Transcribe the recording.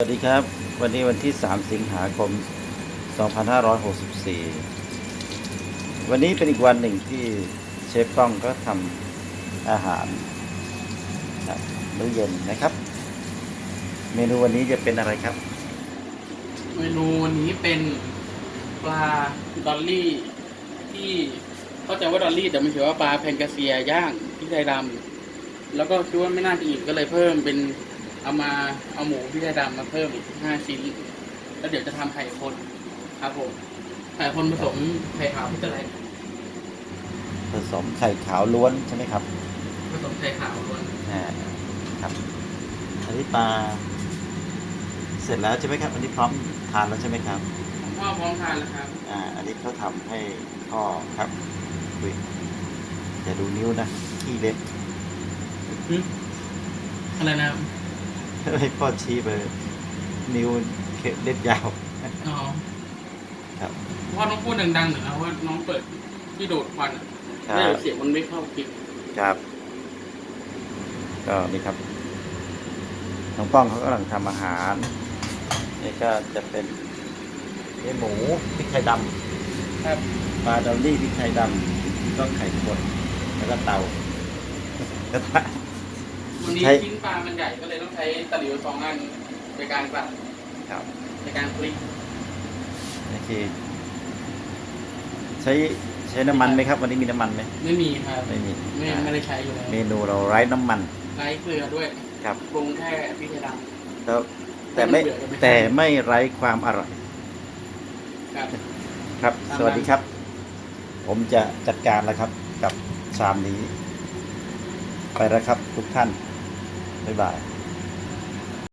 สวัสดีครับ วันนี้วันที่ 3 สิงหาคม 2564 วันนี้เป็นอีกวันหนึ่งที่เชฟป้องก็ทำอาหารนะมื้อเย็นนะครับ เมนูวันนี้จะเป็นอะไรครับ เมนูวันนี้เป็นปลาดอลลี่ ที่เข้าใจว่าดอลลี่แต่มันถือว่าปลาแพนกาเซียย่างพริกไทยดำแล้วก็คิดว่าไม่น่าจะอิ่มก็เลยเพิ่มเป็น เอามาเอาหมูพริกไทยดำมาเพิ่มอีกห้าชิ้น แล้วเดี๋ยวจะทำไข่คนครับผมไข่คนผสมไข่ขาวพิจารณผสมไข่ขาวล้วนใช่ไหมครับ ผสมไข่ขาวล้วนอ่าครับอันนี้ปลาเสร็จแล้วใช่ไหมครับ อันนี้พร้อมทานแล้วใช่ไหมครับของพ่อพร้อมทานแล้วครับอ่าอันนี้เขาทำให้พ่อครับอุ๊ยอย่าดูนิ้วนะขี้เล็บอะไรนะ ให้พ่อชี้ไปนิ้วเคเล็บยาว อ๋อครับพ่อต้องพูดดังๆหน่อยนะว่าน้องเปิดที่โดดควันอะครัแล้วเดี๋ยบวเสียงมันไม่เข้าคลิปครับ ก็นี่ครับ น้องป้องเขากำลังทำอาหาร นี่ก็จะเป็นเนื้อหมูพริกไทยดครับำปลาดอลลี่พริกไทยดำก็ไข่คนแล้วก็เตากระทะ วันนี้ใช้ ชิ้นปลามันใหญ่ก็เลยต้องใช้ตะหลิวสองอันในการกลัดครับในการพลิกนี่คือใช้ใช้น้ำมันไหมครับ วันนี้มีน้ำมันไหมไม่มีครับไม่มีไม่อ่าไม่ได้ใช้อยู่แล้วเมนูเราไร้น้ำมันไร้เกลือด้วยครับปรุงแค่พริกไทยดแล้วแต่ไม่ไม่เบื่อกันไหมแต่ไม่ไร้ความอร่อยำครับ ครับ ตามนั้น สวัสดีครับ ผมจะจัดการแล้วครับ กับชามนี้ ไปแล้วครับทุกท่าน บ๊ายบาย